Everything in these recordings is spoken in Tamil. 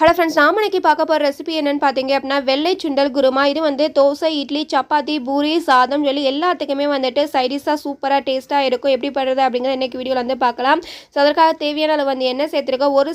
ஹலோ ஃப்ரெண்ட்ஸ் நாம இன்னைக்கு பார்க்க போகிற ரெசிபி என்னன்னு பார்த்தீங்க அப்படின்னா வெள்ளை சுண்டல் குருமா. இது வந்து தோசை இட்லி சப்பாத்தி பூரி சாதம் சொல்லி எல்லாத்துக்குமே வந்துட்டு சைடிஷாக சூப்பராக டேஸ்ட்டாக இருக்கும். எப்படி பண்ணுறது அப்படிங்கிறத இன்றைக்கி வீடியோவில் வந்து பார்க்கலாம். ஸோ அதற்காக தேவையான அளவு வந்து என்ன சேர்த்துருக்கோம். ஒரு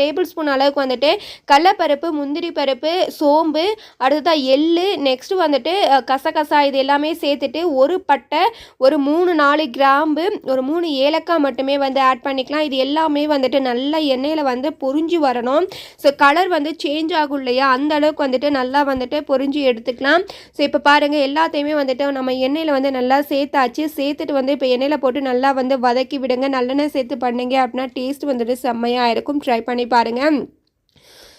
டேபிள் ஸ்பூன் அளவுக்கு வந்துட்டு கடலப்பருப்பு முந்திரி பருப்பு சோம்பு அடுத்ததாக எள்ளு நெக்ஸ்ட்டு வந்துட்டு கசகசா இது எல்லாமே சேர்த்துட்டு ஒரு பட்டை ஒரு மூணு நாலு கிராம்பு ஒரு மூணு ஏலக்காய் மட்டுமே வந்து ஆட் பண்ணிக்கலாம். இது எல்லாமே வந்துட்டு நல்லா எண்ணெயில் வந்து பொரிஞ்சு வரணும். ஸோ கலர் வந்து சேஞ்ச் ஆகும் இல்லையா? அந்த அளவுக்கு வந்துட்டு நல்லா வந்துட்டு பொரிஞ்சு எடுத்துக்கலாம். ஸோ இப்போ பாருங்கள் எல்லாத்தையுமே வந்துட்டு நம்ம எண்ணெயில் வந்து நல்லா சேர்த்தாச்சு. சேர்த்துட்டு வந்து இப்போ எண்ணெயில் போட்டு நல்லா வந்து வதக்கி விடுங்க. நல்லெண்ணெய் சேர்த்து பண்ணுங்க அப்படின்னா டேஸ்ட் வந்துட்டு செம்மையாக இருக்கும். ட்ரை பண்ணி பாருங்கள்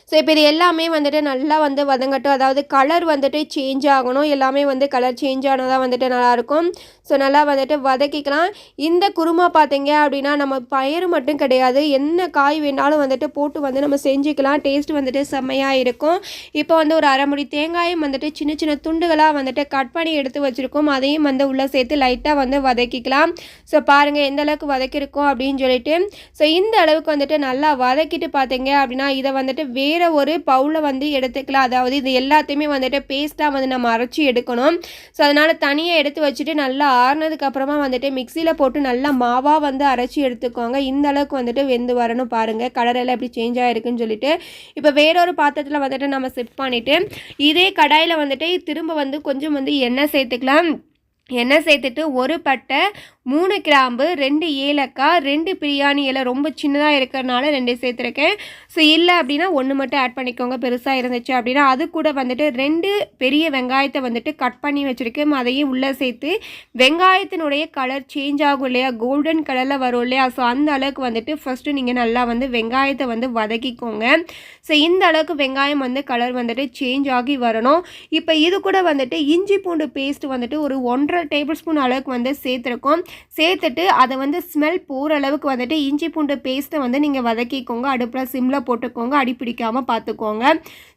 ஸோ இப்போ இது எல்லாமே வந்துட்டு நல்லா வந்து வதங்கட்டும். அதாவது கலர் வந்துட்டு சேஞ்ச் ஆகணும். எல்லாமே வந்து கலர் சேஞ்ச் ஆனதாக வந்துட்டு நல்லாயிருக்கும். ஸோ நல்லா வந்துட்டு வதக்கிக்கலாம். இந்த குருமா பார்த்தீங்க அப்படின்னா நம்ம பயிறு மட்டும் கிடையாது. என்ன காய் வேணாலும் வந்துட்டு போட்டு வந்து நம்ம செஞ்சுக்கலாம். டேஸ்ட் வந்துட்டு செம்மையாக இருக்கும். இப்போ வந்து ஒரு அரை முடி தேங்காயும் வந்துட்டு சின்ன சின்ன துண்டுகளாக வந்துட்டு கட் பண்ணி எடுத்து வச்சுருக்கோம். அதையும் வந்து உள்ளே சேர்த்து லைட்டாக வந்து வதக்கிக்கலாம். ஸோ பாருங்கள் எந்த அளவுக்கு வதக்கியிருக்கோம் அப்படின்னு சொல்லிட்டு. ஸோ இந்த அளவுக்கு வந்துட்டு நல்லா வதக்கிட்டு பார்த்தீங்க அப்படின்னா இதை வந்துட்டு வேறு ஒரு பவுலில் வந்து எடுத்துக்கலாம். அதாவது இது எல்லாத்தையுமே வந்துட்டு பேஸ்ட்டாக வந்து நம்ம அரைச்சி எடுக்கணும். ஸோ அதனால் தனியாக எடுத்து வச்சுட்டு நல்லா ஆறுனதுக்கு அப்புறமா வந்துட்டு மிக்சியில் போட்டு நல்லா மாவாக வந்து அரைச்சி எடுத்துக்கோங்க. இந்த அளவுக்கு வந்துட்டு வெந்து வரணும் பாருங்கள் கலர் எல்லாம் எப்படி சேஞ்ச் ஆகிருக்குன்னு சொல்லிட்டு. இப்போ வேறொரு பாத்திரத்தில் வந்துட்டு நம்ம செட் பண்ணிவிட்டு இதே கடாயில் வந்துட்டு திரும்ப வந்து கொஞ்சம் வந்து எண்ணெய் சேர்த்துக்கலாம். எண்ணெய் சேர்த்துட்டு ஒரு பட்டை மூணு கிராம்பு ரெண்டு ஏலக்காய் ரெண்டு பிரியாணி இலை ரொம்ப சின்னதாக இருக்கிறனால ரெண்டு சேர்த்துருக்கேன். ஸோ இல்லை அப்படின்னா ஒன்று மட்டும் ஆட் பண்ணிக்கோங்க. பெருசாக இருந்துச்சு அப்படின்னா அது கூட வந்துட்டு ரெண்டு பெரிய வெங்காயத்தை வந்துட்டு கட் பண்ணி வச்சுருக்கேன். அதையும் உள்ளே சேர்த்து வெங்காயத்தினுடைய கலர் சேஞ்ச் ஆகும் இல்லையா? கோல்டன் கலரில் வரும் இல்லையா? ஸோ அந்த அளவுக்கு வந்துட்டு ஃபஸ்ட்டு நீங்கள் நல்லா வந்து வெங்காயத்தை வந்து வதக்கிக்கோங்க. ஸோ இந்த அளவுக்கு வெங்காயம் வந்து கலர் வந்துட்டு சேஞ்ச் ஆகி வரணும். இப்போ இது கூட வந்துட்டு இஞ்சி பூண்டு பேஸ்ட் வந்துட்டு ஒரு ஒன்றரை டேபிள் ஸ்பூன் அளவுக்கு வந்து சேர்த்துருக்கோம். சேர்த்துட்டு அதை வந்து ஸ்மெல் போகிற அளவுக்கு வந்துட்டு இஞ்சி பூண்டு பேஸ்ட்டை வந்து நீங்கள் வதக்கிக்கோங்க. அடுப்பில் சிம்மில் போட்டுக்கோங்க. அடி பிடிக்காமல் பார்த்துக்கோங்க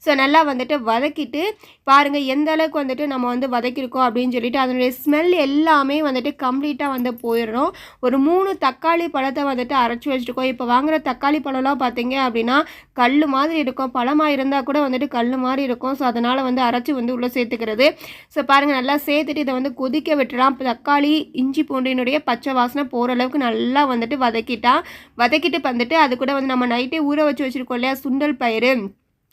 ஸோ நல்லா வந்துட்டு வதக்கிட்டு பாருங்கள் எந்த அளவுக்கு வந்துட்டு நம்ம வந்து வதக்கியிருக்கோம் அப்படின்னு சொல்லிட்டு அதனுடைய ஸ்மெல் எல்லாமே வந்துட்டு கம்ப்ளீட்டாக வந்து போயிடும் ஒரு மூணு தக்காளி பழத்தை வந்துட்டு அரைச்சி வச்சுருக்கோம் இப்போ வாங்குற தக்காளி பழம்லாம் பார்த்தீங்க அப்படின்னா கல் மாதிரி இருக்கும். பழமாக இருந்தால் கூட வந்துட்டு கல் மாதிரி இருக்கும். ஸோ அதனால் வந்து அரைச்சி வந்து உள்ளே சேர்த்துக்கிறது. ஸோ பாருங்கள் நல்லா சேர்த்துட்டு இதை வந்து கொதிக்க விட்டுலாம் தக்காளி இஞ்சி பூண்டினுடைய பச்சை வாசனை போகிற அளவுக்கு நல்லா வந்துட்டு வதக்கிட்டா வதக்கிட்டு வந்துட்டு அது கூட வந்து நம்ம நைட்டே ஊற வச்சு வச்சுருக்கோம் இல்லையா? சுண்டல் பயிறு.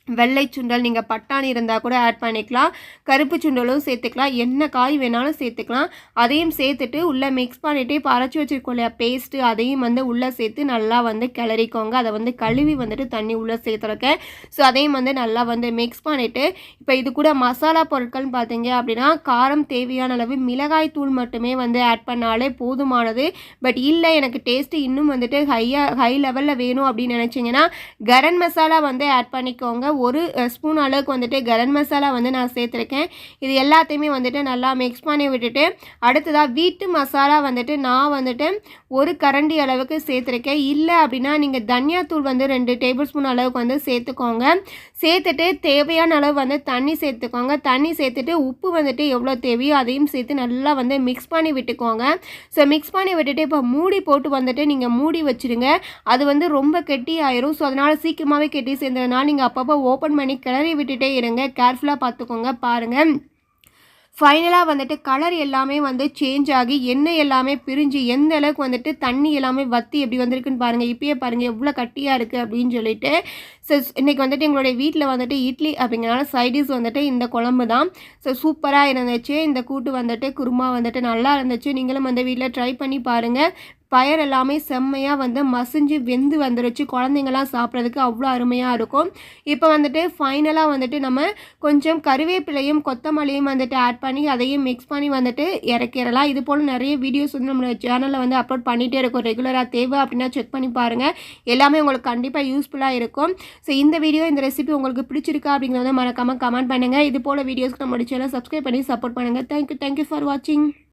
வெள்ளை சுண்டல் நீங்கள் பட்டாணி இருந்தால் கூட ஆட் பண்ணிக்கலாம். கருப்பு சுண்டலும் சேர்த்துக்கலாம். என்ன காய் வேணாலும் சேர்த்துக்கலாம். அதையும் சேர்த்துட்டு உள்ளே மிக்ஸ் பண்ணிவிட்டு இப்போ அரைச்சி வச்சுருக்கோம் இல்லையா பேஸ்ட்டு அதையும் வந்து உள்ளே சேர்த்து நல்லா வந்து கிளறிக்கோங்க. அதை வந்து கழுவி வந்துட்டு தண்ணி உள்ளே சேர்த்துருக்கேன் ஸோ அதையும் வந்து நல்லா வந்து மிக்ஸ் பண்ணிவிட்டு இப்போ இது கூட மசாலா பொருட்கள்னு பார்த்தீங்க அப்படின்னா காரம் தேவையான அளவு மிளகாய் தூள் மட்டுமே வந்து ஆட் பண்ணாலே போதுமானது. பட் இல்லை எனக்கு டேஸ்ட்டு இன்னும் வந்துட்டு ஹையாக ஹை லெவலில் வேணும் அப்படின்னு நினச்சிங்கன்னா கரம் மசாலா வந்து ஆட் பண்ணிக்கோங்க. ஒரு ஸ்பூன் அளவுக்கு வந்துட்டு கரம் மசாலா வந்து நான் சேர்த்துருக்கேன். இது எல்லாத்தையுமே வந்துட்டு நல்லா மிக்ஸ் பண்ணி விட்டுட்டு அடுத்ததாக வீட்டு மசாலா வந்துட்டு நான் வந்துட்டு ஒரு கரண்டி அளவுக்கு சேர்த்துருக்கேன். இல்லை அப்படின்னா நீங்கள் தனியாத்தூள் வந்து ரெண்டு டேபிள் ஸ்பூன் அளவுக்கு வந்து சேர்த்துக்கோங்க. சேர்த்துட்டு தேவையான அளவு வந்து தண்ணி சேர்த்துக்கோங்க. தண்ணி சேர்த்துட்டு உப்பு வந்துட்டு எவ்வளோ தேவையோ அதையும் சேர்த்து நல்லா வந்து மிக்ஸ் பண்ணி விட்டுக்கோங்க. ஸோ மிக்ஸ் பண்ணி விட்டுட்டு இப்போ மூடி போட்டு வந்துட்டு நீங்கள் மூடி வச்சுருங்க. அது வந்து ரொம்ப கெட்டி ஆயிரும் ஸோ அதனால் சீக்கிரமாகவே கெட்டி சேர்ந்ததுனால நீங்கள் அப்பப்போ ஓப்பன் பண்ணி கிளறி விட்டுட்டே இருங்க. கேர்ஃபுல்லாக பார்த்துக்கோங்க பாருங்கள் ஃபைனலாக வந்துட்டு கலர் எல்லாமே வந்து சேஞ்ச் ஆகி எண்ணெய் எல்லாமே பிரிஞ்சு எந்த அளவுக்கு வந்துட்டு தண்ணி எல்லாமே வத்தி எப்படி வந்திருக்குன்னு பாருங்கள் இப்பயே பாருங்கள் எவ்வளோ கட்டியாக இருக்குது அப்படின்னு சொல்லிட்டு. ஸோ இன்றைக்கி வந்துட்டு எங்களுடைய வீட்டில் வந்துட்டு இட்லி அப்படிங்கிறனால சைடிஸ் வந்துட்டு இந்த குழம்பு தான். ஸோ சூப்பராக இருந்துச்சு. இந்த கூட்டு வந்துட்டு குருமா வந்துட்டு நல்லா இருந்துச்சு. நீங்களும் வந்து வீட்டில் ட்ரை பண்ணி பாருங்கள் பயர் எல்லாமே செம்மையாக வந்து மசிஞ்சு வெந்து வந்துருச்சு. குழந்தைங்களாம் சாப்பிட்றதுக்கு அவ்வளோ அருமையாக இருக்கும். இப்போ வந்துட்டு ஃபைனலாக வந்துட்டு நம்ம கொஞ்சம் கருவேப்பிலையும் கொத்தமல்லியும் வந்துட்டு ஆட் பண்ணி அதையும் மிக்ஸ் பண்ணி வந்துட்டு இறக்கிடலாம். இது போல் நிறைய வீடியோஸ் வந்து நம்மளோட சேனலில் வந்து அப்லோட் பண்ணிகிட்டே இருக்கும். ரெகுலராக தேவை அப்படின்னா செக் பண்ணி பாருங்கள் எல்லாமே உங்களுக்கு கண்டிப்பாக யூஸ்ஃபுல்லாக இருக்கும். ஸோ இந்த வீடியோ இந்த ரெசிபி உங்களுக்கு பிடிச்சிருக்கா அப்படிங்கிறத மறக்காமல் கமெண்ட் பண்ணுங்கள் இது போல் வீடியோஸ்க்கு நம்மளோட சேனல் சப்ஸ்கிரைப் பண்ணி சப்போர்ட் பண்ணுங்கள் thank you thank you for வாட்சிங்